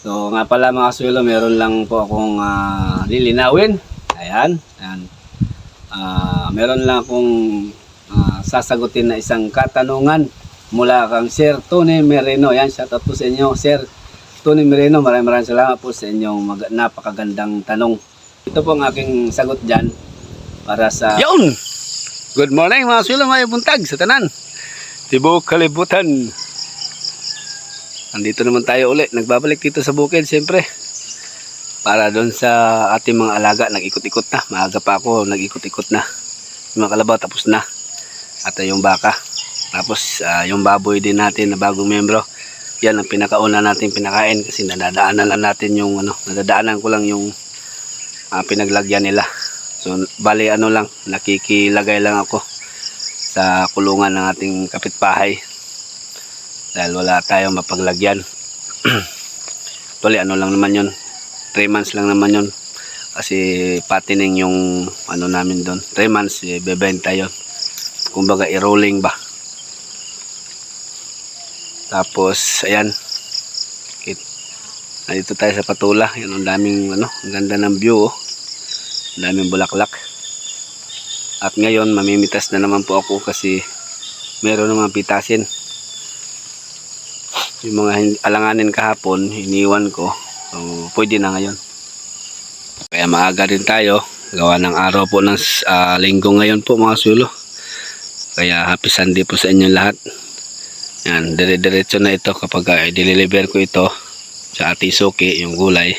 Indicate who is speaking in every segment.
Speaker 1: So nga pala mga suelo, meron lang po akong ah, lilinawin. Ayan. Ayan. Ah, meron lang akong ah, sasagutin na isang katanungan mula kang Sir Tony Mereno. Ayan, shout out po sa inyo, Sir Tony Mereno. Maraming maraming salamat po sa inyong mag- napakagandang tanong. Ito po ang aking sagot dyan para sa... Yun! Good morning mga suelo, may buntag sa tanan. Tibok kalibutan. Andito naman tayo uli. Nagbabalik dito sa bukid, siyempre. Para doon sa ating mga alaga, nag-ikot-ikot na. Maaga pa ako, nag-ikot-ikot na. Yung mga kalabaw, tapos na. At uh, yung baka. Tapos ah, yung baboy din natin na bagong membro. Yan ang pinakauna natin pinakain kasi nadadaanan lang natin yung ano, nadadaanan ko lang yung ah, pinaglagyan nila. So bali ano lang, nakikilagay lang ako sa kulungan ng ating kapitbahay dahil wala tayong mapaglagyan. Tuloy ano lang naman yun? 3 months lang naman yun. Kasi patining yung ano namin doon. 3 months eh, bebenta yun. Kumbaga i-rolling ba? Tapos ayan. Nandito tayo sa patula. Yun ang daming ano ang ganda ng view oh. ang daming bulaklak. At ngayon mamimitas na naman po ako kasi meron naman pitasin. Yung mga alanganin kahapon, iniwan ko. So, pwede na ngayon. Kaya maaga rin tayo. Gawa ng araw po ng ah, linggo ngayon po mga sulo. Kaya happy Sunday po sa inyong lahat. Yan, dire-diretso na ito kapag uh, i-deliver ko ito sa ating suki, yung gulay.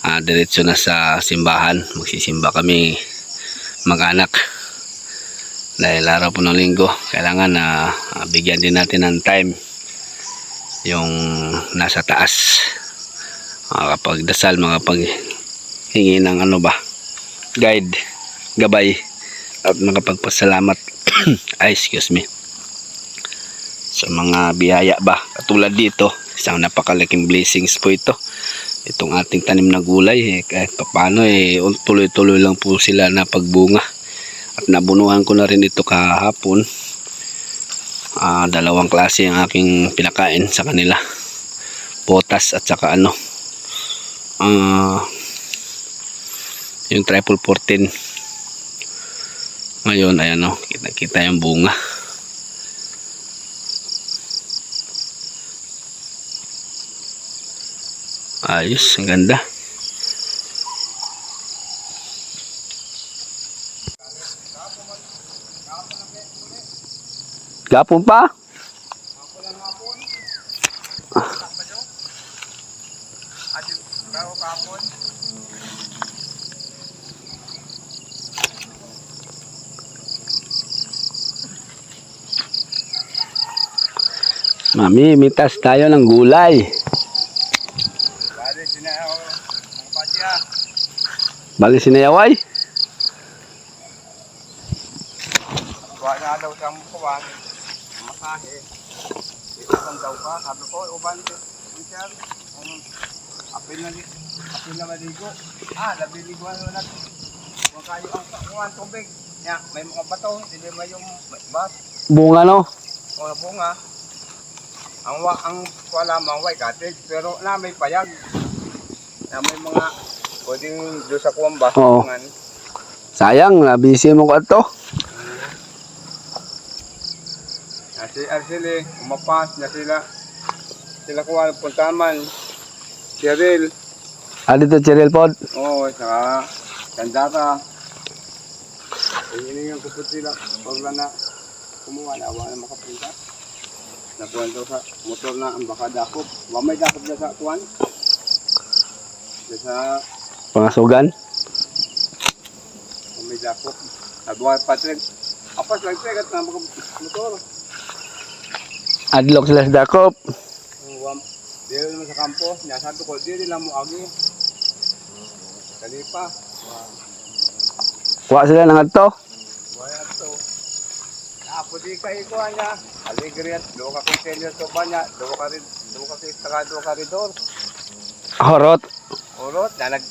Speaker 1: Ah, diretso na sa simbahan. Magsisimba kami mag-anak dahil araw po ng linggo kailangan na ah, bigyan din natin ng time yung nasa taas. Makapagdasal makapaghingi ng ano ba guide gabay at makapagpasalamat. Ay excuse me. Sa mga biyaya ba katulad dito isang napakalaking blessings po ito. Itong ating tanim na gulay eh, kahit papano eh tuloy-tuloy lang po sila na pagbunga. At nabunuhan ko na rin ito kahapon Ah, dalawang klase ang aking pinakain sa kanila. Potas at saka ano. Ah yung triple 14 ngayon ayan o kita kita yung bunga. Ayos ang ganda Gapon pa? Mami, mitas tayo ng gulay.
Speaker 2: Bali, sinayaw.
Speaker 1: Bali sinayaway.
Speaker 2: Kuha na daw siyang kuwan. Masahe. Iuban daw ka. Sabi ko, uban siya. Ang apil na li- apil na maligo. Ah, labiliguan mo na. Kung kayo ang kuwan tubig. Ya, may mga bato. Hindi ba yung bas?
Speaker 1: Bunga no?
Speaker 2: O bunga. Ang wa ang wala mang way cottage pero na may payag. Na may mga pwedeng doon sa kuwan ba?
Speaker 1: Oo. Sayang, nabisi mo ko ito.
Speaker 2: Na si Arceli, umapas na sila. Sila kuha ng puntaman. Cheryl,
Speaker 1: Ah, dito Cheryl Pod.
Speaker 2: oo, saka Sandata. Hinihingan ko po sila. Lang na kumuha na, wala na makapunta. Nakuha daw sa motor na ang baka dakop. Wa may dakop na sa. Diyan Sa
Speaker 1: Pangasugan.
Speaker 2: wa may dakop. Ko kay Patrick, apas lang siya kat na mga motor.
Speaker 1: Adlock sila sa Dakop.
Speaker 2: Dito naman sa kampo, niya sabi ko, dito lang mo agi. Kalipa.
Speaker 1: Kuha sila ng ato.
Speaker 2: Wala to. Apo di ka ikuha niya. Aligri at do ka kung senior to ba niya. Do ka rin, do ka saka do ka ridor.
Speaker 1: Horot.
Speaker 2: Urot, na nag...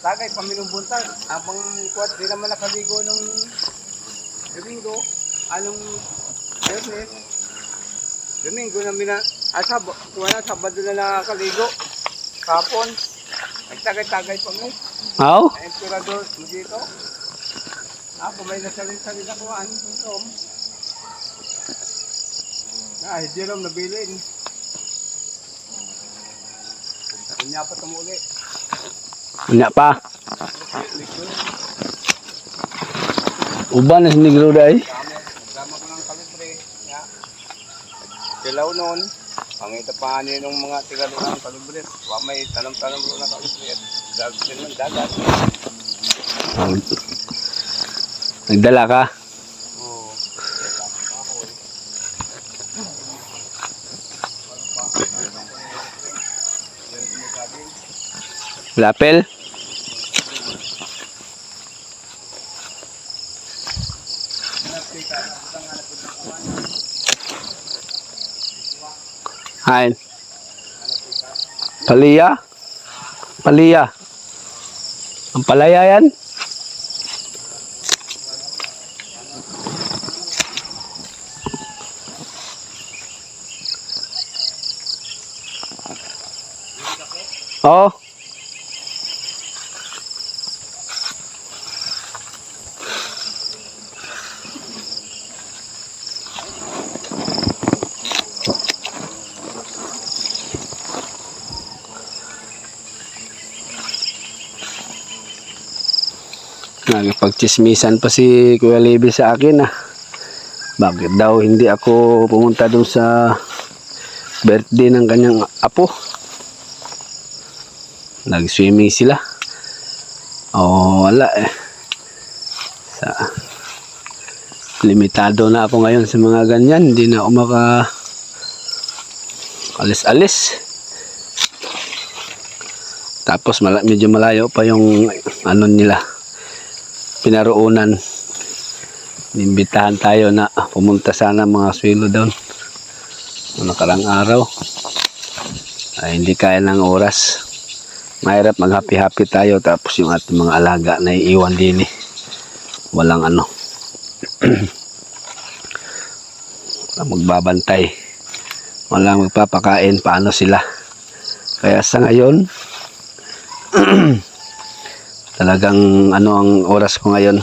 Speaker 2: Tagay, pamilong buntag. Abang kuwat, di naman nakaligo nung Domingo. Anong Biyernes. Domingo na mina... Ah, sab na, Sabado na nakakaligo. Kapon. Nagtagay-tagay pa mo.
Speaker 1: Aw?
Speaker 2: Ang emperador mo dito. Ako may nasalin-salin ako. Ano ito? Tom? Ah, hindi rin nabilin. Kanya pa tumuli.
Speaker 1: Wala pa. Uban na si Negro dahil.
Speaker 2: Dami. Nagdama ko ng kalibre. Nga. Dilaw noon. Pangita pa ano yung mga tigalo ng kalibre. Wa may tanong-tanong ko na kalibre. Dagat din man, dagat.
Speaker 1: Nagdala ka.
Speaker 2: Oo.
Speaker 1: Lapel. Hain. Palia. Palia. Ang palaya yan. Oo. Nagpagchismisan pa si Kuya Levi sa akin ah. Bakit daw hindi ako pumunta dun sa birthday ng kanyang apo? Nag-swimming sila. Oh, wala eh. Sa limitado na ako ngayon sa mga ganyan. Hindi na ako maka alis-alis. Tapos mala- medyo malayo pa yung ano nila pinaroonan. Inimbitahan tayo na pumunta sana mga swilo doon. Noong nakarang araw. Ay, hindi kaya ng oras. Mahirap mag-happy-happy tayo tapos yung ating mga alaga na iiwan din eh. Walang ano. Magbabantay. Walang magpapakain. Paano sila? Kaya sa ngayon, talagang ano ang oras ko ngayon?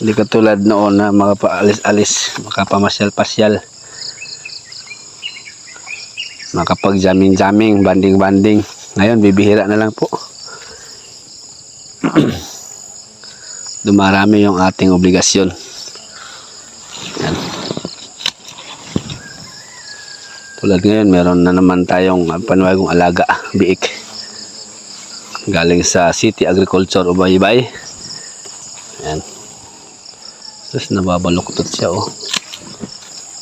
Speaker 1: Hindi katulad noon na makapaalis-alis makapamasyal-pasyal. Makapag-jamming-jamming banding-banding. Ngayon bibihira na lang po. Dumarami yung ating obligasyon. Yan. tulad ngayon meron na naman tayong panibagong alaga biik galing sa City Agriculture Ubaybay. Ayan. Tapos nababaluktot siya oh.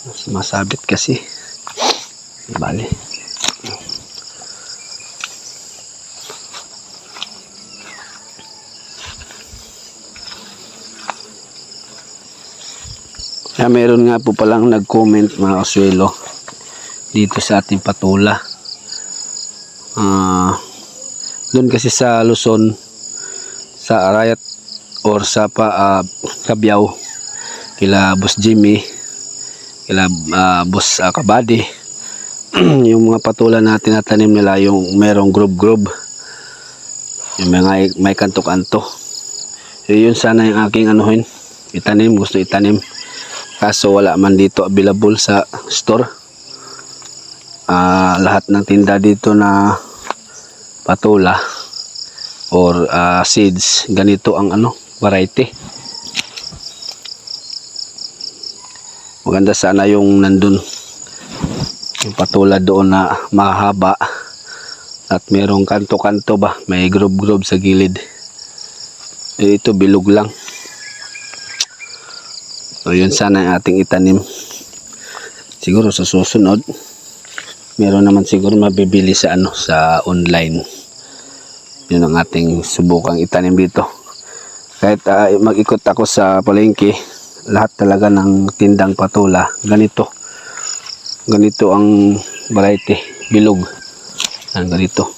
Speaker 1: Mas masabit kasi. Bali. Kaya meron nga po palang nag-comment mga kaswelo dito sa ating patula. Ah, doon kasi sa Luzon sa Arayat or sa pa uh, Kabyaw kila Boss Jimmy kila ah, Boss uh, Kabady. Yung mga patulan na tinatanim nila yung merong grub grub yung mga may kanto-kanto. So, yun sana yung aking anuhin. Itanim gusto itanim. Kaso wala man dito available sa store. Ah, lahat ng tinda dito na patula or ah, seeds. Ganito ang ano variety. Maganda sana yung nandun. Yung patula doon na mahaba at merong kanto-kanto ba? May grub-grub sa gilid. Eh, ito bilog lang. So yun sana yung ating itanim. Siguro sa susunod meron naman siguro mabibili sa ano sa online. Yun ang ating subukang itanim dito. Kahit ah, mag-ikot ako sa palengke lahat talaga ng tindang patula ganito. Ganito ang variety bilog. Yan ganito.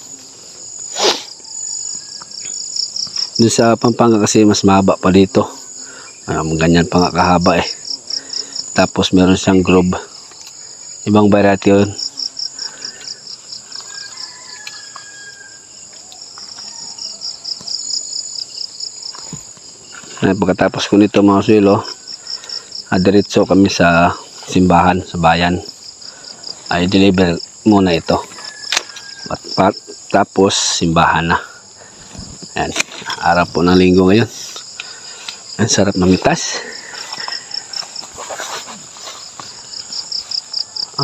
Speaker 1: Dun sa Pampanga kasi mas mahaba pa dito. Um, ganyan pa nga kahaba eh. Tapos meron siyang grove ibang variety yun Ayan, pagkatapos ko nito mga suelo, ah, diretso kami sa simbahan, sa bayan. Ay deliver muna ito. At tapos simbahan na. Ayan, araw po ng linggo ngayon. Ang sarap mamitas.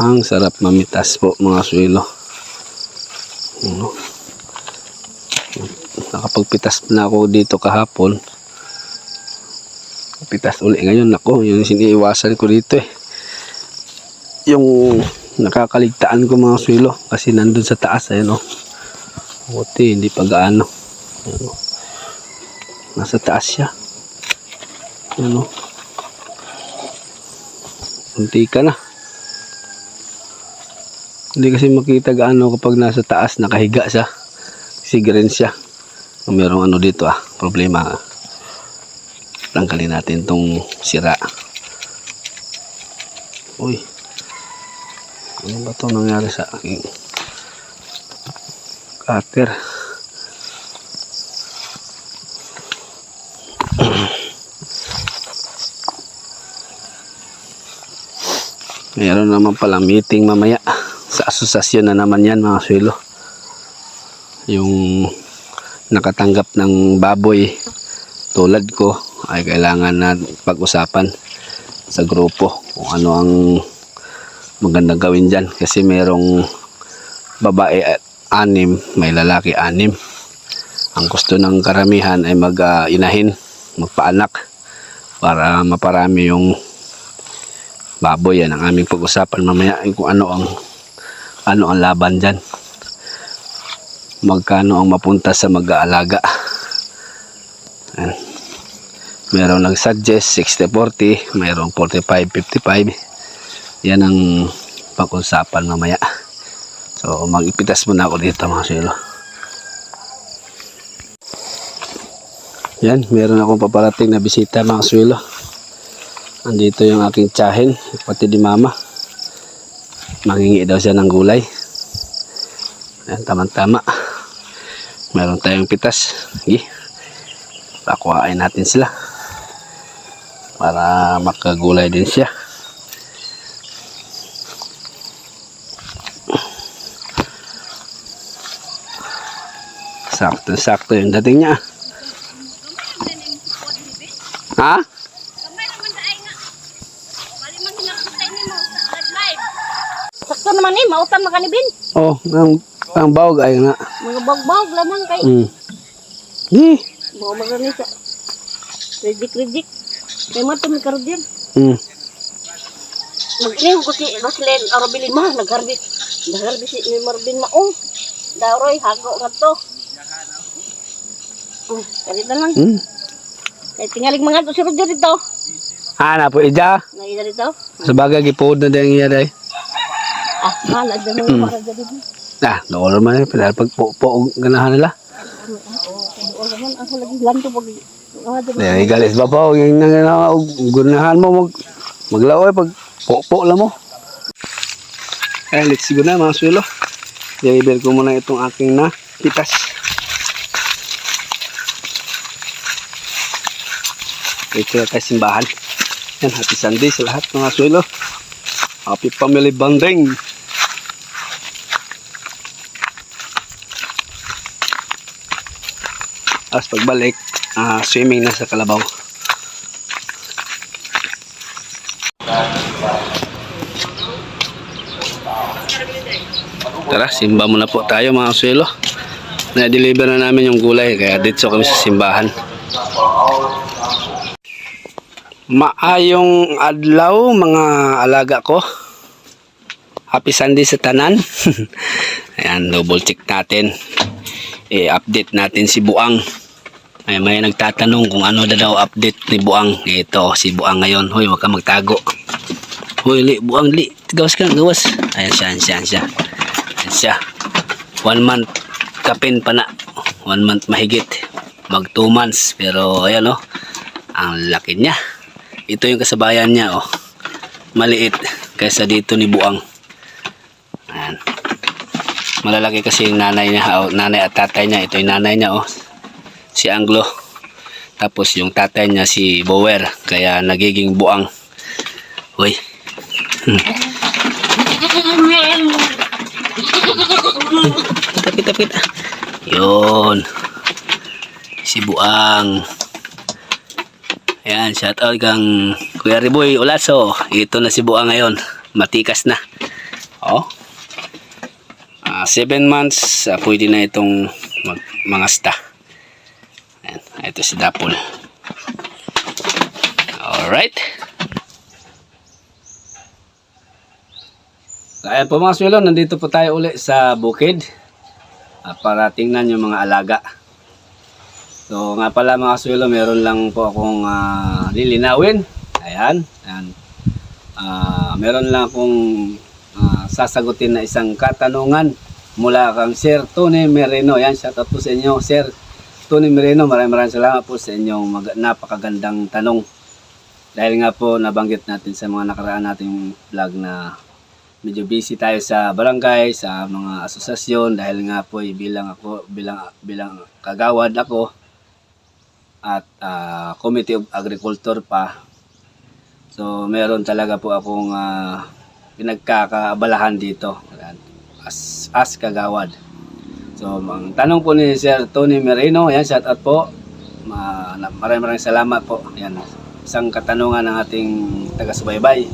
Speaker 1: Ang sarap mamitas po mga suelo. Ano? Nakapagpitas na ako dito kahapon. Pitas uli ngayon ako. Yung siniiwasan ko dito eh. Yung nakakaligtaan ko mga suelo. Kasi nandun sa taas ayun oh. Buti hindi pa gaano. Ayun, oh. Nasa taas siya. Ano? Kunti ka na. Hindi kasi makita gaano kapag nasa taas nakahiga siya. Kasi green siya. Merong ano dito ah, problema. Tanggalin natin tong sira. Uy. Ano ba to nangyari sa aking cutter? Meron naman pala meeting mamaya sa asosasyon na naman yan mga swelo. Yung nakatanggap ng baboy tulad ko ay kailangan na pag-usapan sa grupo kung ano ang magandang gawin dyan. Kasi merong babae at anim, may lalaki anim. Ang gusto ng karamihan ay mag-inahin, magpaanak para maparami yung baboy. Yan ang aming pag-usapan mamaya ay kung ano ang ano ang laban dyan. Magkano ang mapunta sa mag-aalaga Yan. merong nag-suggest 60-40 mayroong 45-55 yan ang pag-usapan mamaya so mag-ipitas muna ako dito mga silo yan meron akong paparating na bisita mga swilo Andito yung aking tsahin, pati di mama. Mangingi daw siya ng gulay. Ayan, tama-tama. Meron tayong pitas. Sige. Pakuhain natin sila. Para makagulay din siya. Sakto-sakto yung dating niya. Ha?
Speaker 3: Kamay naman sa ay nga. Bali man hinakita ni mo sa live. Sakto naman eh, mautam na kanibin.
Speaker 1: Oh, ang, ang bawag ay nga.
Speaker 3: Mga bagbag lamang kay.
Speaker 1: Hmm. Di.
Speaker 3: Mga magani sa. Ridik ridik. Kay mo tumi kardir.
Speaker 1: Hmm.
Speaker 3: Mag-inig ko si Roslyn Arabili ma, nagharbit. Nagharbit si Marvin Maong. Daroy, hago nga to. Hmm, kalita lang.
Speaker 1: Hmm.
Speaker 3: Kaya tingalig mga to si Roger dito.
Speaker 1: Ah, na po ija.
Speaker 3: Naida dito.
Speaker 1: Sa bagay gipuod na din iya day.
Speaker 3: Ah, hala, dyan mo para dyan dito.
Speaker 1: Ah, doon naman eh. Pinal pag po, po ganahan nila.
Speaker 3: Oo naman, ako lagi lanto pag... Ah, dyan.
Speaker 1: Dahil galis ba pa? Yung nanganaw, mo mag, maglaoy pag po-po lang mo. Eh, let's go na mga swelo. Deliver ko muna itong aking na pitas. Ito na tayo simbahan. Yan, happy Sunday sa lahat mga swelo. Happy family bonding. Tapos pagbalik, ah, swimming na sa Kalabaw. Tara, simba muna po tayo mga suelo. Na-deliver na namin yung gulay kaya dito kami sa simbahan. Maayong adlaw mga alaga ko. Happy Sunday sa tanan. Ayan, double check natin. I-update natin si Buang. May may nagtatanong kung ano na daw update ni Buang. Ito, si Buang ngayon. Hoy, huwag ka magtago. Hoy, li, Buang, li. Gawas ka, gawas. Ayan siya, ayan siya. Ayan siya. One month kapin pa na. One month mahigit. Mag two months. Pero, ayan oh. Ang laki niya. Ito yung kasabayan niya oh. Maliit kaysa dito ni Buang. Ayan. Malalaki kasi yung nanay niya, oh, nanay at tatay niya. Ito yung nanay niya oh. Si Anglo. Tapos yung tatay niya si Bower, kaya nagiging buang. Uy. Kita, kita, kita. Yun. Si Buang. Ayan, shout out kang Kuya Riboy Olaso. Ito na si Buang ngayon. Matikas na. Oh. Ah, seven months, ah, pwede na itong mga sta. Ayan, ito si Dapol. Alright. Ayan po mga swelo, nandito po tayo uli sa bukid ah, para tingnan yung mga alaga. So nga pala mga swelo, meron lang po akong ah, lilinawin. Ayan. Ayan. Ah, meron lang akong ah, sasagutin na isang katanungan mula kang Sir Tony Mereno. Yan, shout out po sa inyo, Sir Tony Mereno. Maraming maraming salamat po sa inyong mag- napakagandang tanong. Dahil nga po nabanggit natin sa mga nakaraan nating vlog na medyo busy tayo sa barangay, sa mga asosasyon dahil nga po eh, bilang ako bilang bilang kagawad ako at ah, Committee of Agriculture pa. So meron talaga po akong ah, pinagkakaabalahan dito as as kagawad. So ang tanong po ni Sir Tony Merino, yan shout out po. Maraming maraming salamat po. Yan isang katanungan ng ating taga-subaybay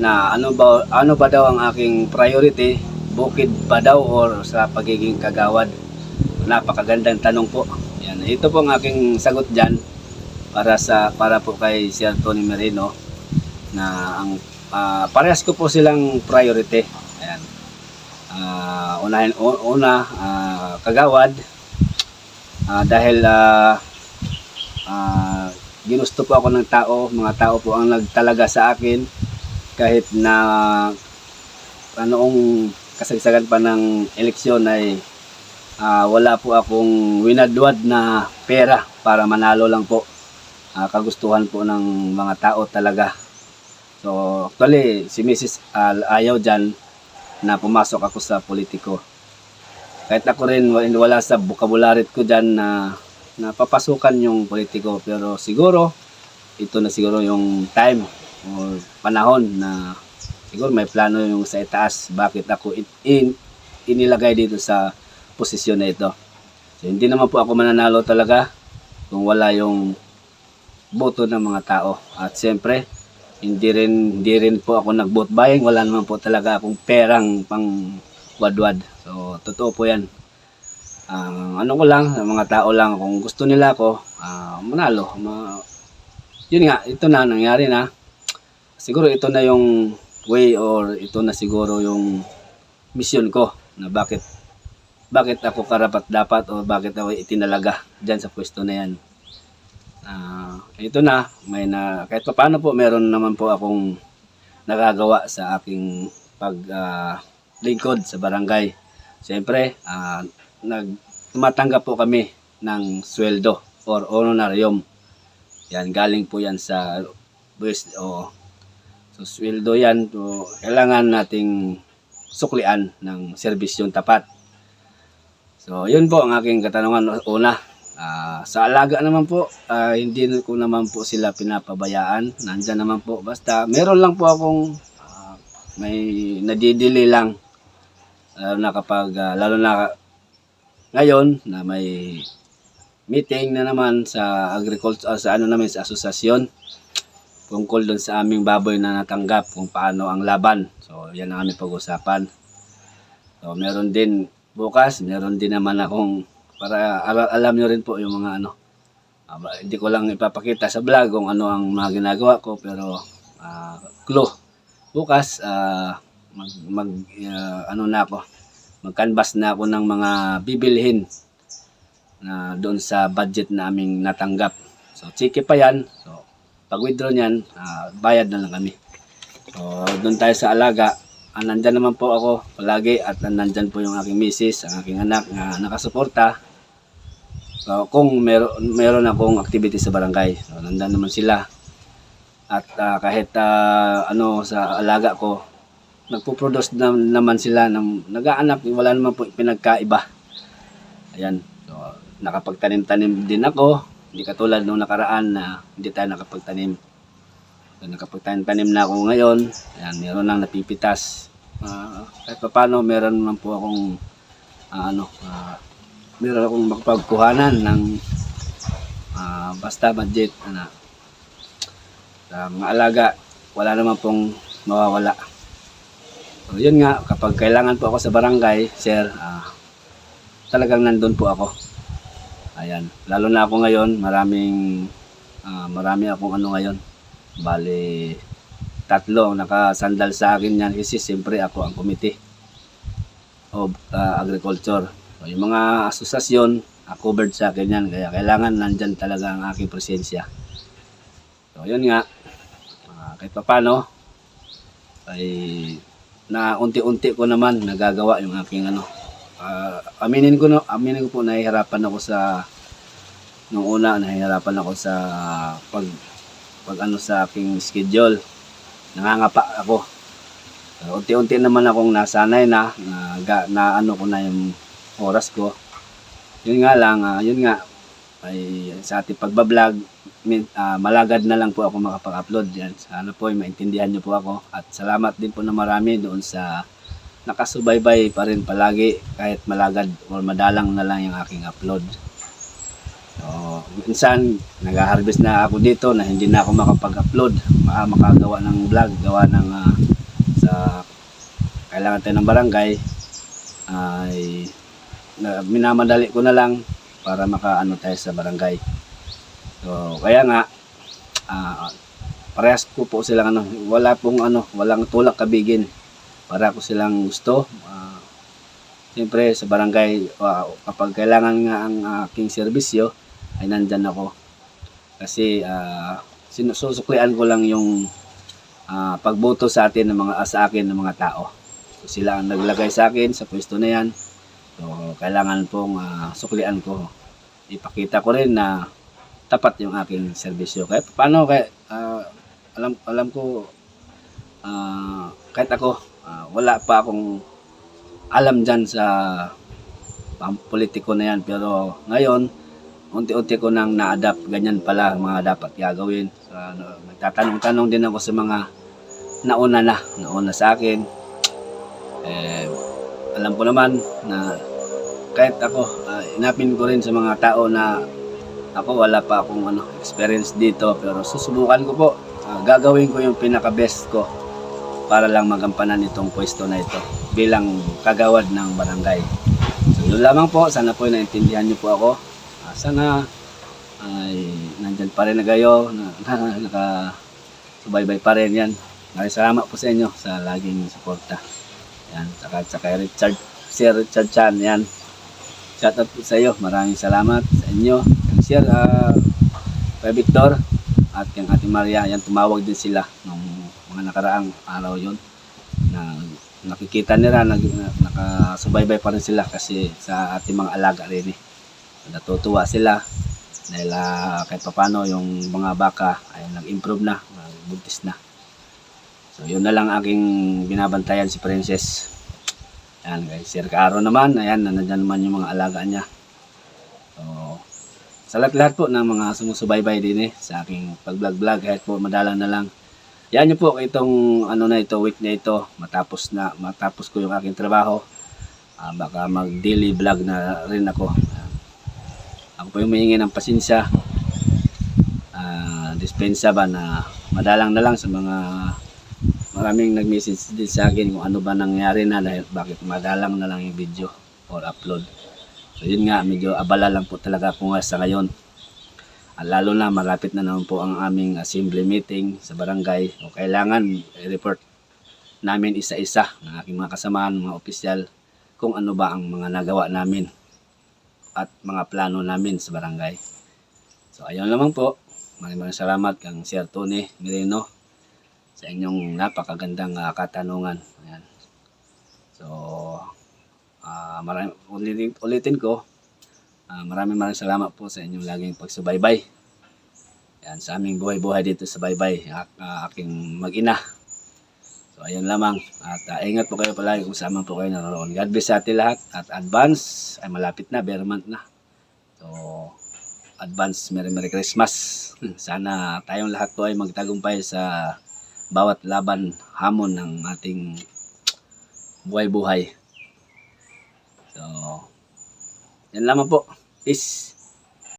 Speaker 1: na ano ba ano ba daw ang aking priority bukid ba daw or sa pagiging kagawad napakagandang tanong po yan ito po ang aking sagot diyan para sa para po kay Sir Tony Merino na ang ah, parehas ko po silang priority ayan Ah, unahin una kagawad. Ah, dahil ah, ah, ginusto po ako ng tao. Mga tao po ang nagtalaga sa akin. Kahit na anoong kasagsagan pa ng eleksyon ay ah, wala po akong winadwad na pera para manalo lang po. Ah, kagustuhan po ng mga tao talaga. So actually si Mrs. Al ayaw dyan na pumasok ako sa politiko kahit ako rin wa- wala sa vocabulary ko dyan na napapasukan yung politiko pero siguro ito na siguro yung time or panahon na siguro may plano yung sa itaas bakit ako in, in- inilagay dito sa posisyon na ito. So, hindi naman po ako mananalo talaga kung wala yung boto ng mga tao. At siyempre, hindi rin, hindi rin po ako nag-vote buying. Wala naman po talaga akong perang pang wadwad. So, totoo po yan. Ang ano ko lang, ang mga tao lang, kung gusto nila ako, ah, manalo. Ma- yun nga, ito na, nangyari na. Siguro ito na yung way or ito na siguro yung mission ko na bakit bakit ako karapat dapat o bakit ako itinalaga dyan sa pwesto na yan. Ah, ito na, may na, kahit pa paano po, meron naman po akong nagagawa sa aking pag ah, lingkod sa barangay. Siyempre, ah, nag, tumatanggap po kami ng sweldo or honorarium. Yan, galing po yan sa buwis o so sweldo yan. So, kailangan nating suklian ng serbisyong tapat. So, yun po ang aking katanungan. Una, ah, sa alaga naman po, ah, hindi ko naman po sila pinapabayaan. Nandyan naman po. Basta, meron lang po akong ah, may nadidili lang. Lalo na kapag, ah, lalo na ngayon na may meeting na naman sa agriculture, sa ano namin, sa asosasyon tungkol doon sa aming baboy na natanggap kung paano ang laban. So, yan ang aming pag-usapan. So, meron din bukas, meron din naman akong para ala- alam nyo rin po yung mga ano. aba, hindi ko lang ipapakita sa vlog kung ano ang mga ginagawa ko pero ah, clue. Bukas ah, mag, mag ah, ano na ako. Mag-canvas na ako ng mga bibilhin na doon sa budget na aming natanggap. So, chiki pa yan. So, pag withdraw niyan, ah, bayad na lang kami. So, doon tayo sa alaga. Ah, nandyan naman po ako palagi at nandyan po yung aking misis, ang aking anak na nakasuporta. So, kung meron, meron akong activity sa barangay, so, nandyan naman sila. At ah, kahit ah, ano sa alaga ko, nagpo-produce na, naman sila ng nag-aanak, wala naman po pinagkaiba. Ayan. So, nakapagtanim-tanim din ako. Hindi katulad nung nakaraan na hindi tayo nakapagtanim. So, nakapagtanim na ako ngayon. Ayan, meron nang napipitas. Ah, kahit pa paano, meron naman po akong ah, ano, ah, meron akong makapagkuhanan ng ah, basta budget ano, sa mga alaga, wala naman pong mawawala. So, yun nga, kapag kailangan po ako sa barangay, sir, ah, talagang nandun po ako. Ayan, lalo na ako ngayon, maraming, ah, marami akong ano ngayon. Bali, tatlo ang nakasandal sa akin yan kasi siyempre ako ang committee of ah, agriculture. So, yung mga asosasyon, ah, covered sa akin yan. Kaya kailangan nandyan talaga ang aking presensya. So, yun nga. Ah, kahit pa paano, ay na unti-unti ko naman nagagawa yung aking ano. Ah, aminin ko no, aminin ko po nahihirapan ako sa nung una nahihirapan ako sa pag pag ano sa aking schedule. Nangangapa ako. So, unti-unti naman akong nasanay na na, na ano ko na yung oras ko. Yun nga lang, ah, yun nga ay sa ating pagbablog ah, malagad na lang po ako makapag-upload yan. Sana po ay maintindihan niyo po ako at salamat din po na marami doon sa nakasubaybay pa rin palagi kahit malagad or madalang na lang yung aking upload. So, minsan nag-harvest na ako dito na hindi na ako makapag-upload, maka- makagawa ng vlog, gawa ng ah, sa kailangan tayo ng barangay ay na, minamadali ko na lang para makaano tayo sa barangay. So, kaya nga ah, parehas ko po silang ano, wala pong ano, walang tulak kabigin. Para ko silang gusto. Ah, Siyempre sa barangay ah, kapag kailangan nga ang aking serbisyo ay nandyan ako. Kasi uh, sinususuklian ko lang yung ah, pagboto sa atin ng mga sa akin ng mga tao. So, sila ang naglagay sa akin sa pwesto na yan. So, kailangan pong ah, suklian ko. Ipakita ko rin na tapat yung aking serbisyo. Kaya paano kaya ah, alam alam ko ah, kahit ako ah, wala pa akong alam dyan sa pam- politiko na yan. Pero ngayon unti-unti ko nang na-adapt. Ganyan pala mga dapat gagawin. So, ano, nagtatanong-tanong din ako sa mga nauna na nauna sa akin. Eh, alam ko naman na kahit ako ah, inapin ko rin sa mga tao na ako wala pa akong ano experience dito pero susubukan ko po Ah, gagawin ko yung pinaka best ko para lang magampanan itong pwesto na ito bilang kagawad ng barangay. So yun lamang po, sana po naintindihan niyo po ako. Ah, sana ay nandyan pa rin na kayo, na, na, subaybay pa rin yan. Maraming salamat po sa inyo sa laging suporta. Yan, saka sa Richard, Sir Richard Chan, yan. Shout out po sa iyo, maraming salamat sa inyo. Sir, ah, kay Victor, at yung Ate Maria, yan tumawag din sila nung mga nakaraang araw yon na nakikita nila nag, na, nakasubaybay pa rin sila kasi sa ating mga alaga rin eh. Natutuwa sila dahil ah, kahit papano yung mga baka ay nag-improve na, buntis na. So yun na lang aking binabantayan si Princess. Yan guys, Sir Caro naman, ayan, nandiyan naman yung mga alaga niya. Sa lahat-lahat po ng mga sumusubaybay din eh sa aking pag-vlog-vlog kahit po madalang na lang. Yan nyo po itong ano na ito, week na ito, matapos na, matapos ko yung aking trabaho. Ah, baka mag-daily vlog na rin ako. Ah, ako po yung mahingi ng pasensya. Ah, dispensa ba na madalang na lang sa mga maraming nag-message din sa akin kung ano ba nangyari na dahil bakit madalang na lang yung video or upload. So yun nga, medyo abala lang po talaga ako nga sa ngayon. Ah, lalo na malapit na naman po ang aming assembly meeting sa barangay. O kailangan i-report namin isa-isa ng aking mga kasamahan, mga opisyal, kung ano ba ang mga nagawa namin at mga plano namin sa barangay. So ayun lamang po. Maraming salamat kang Sir Tony Mireno sa inyong napakagandang ah, katanungan. Ayan. So, Ah, maraming ulitin, ulitin ko. ah, maraming maraming salamat po sa inyong laging pagsubaybay. Yan, sa aming buhay-buhay dito sa baybay, ah, aking mag-ina. So, ayun lamang. At ah, ingat po kayo palagi kung saan po kayo naroon. God bless sa ating lahat. At advance, ay malapit na, bare month na. So, advance Merry Merry Christmas. Sana tayong lahat po ay magtagumpay sa bawat laban hamon ng ating buhay-buhay. So, yan lamang po. Peace.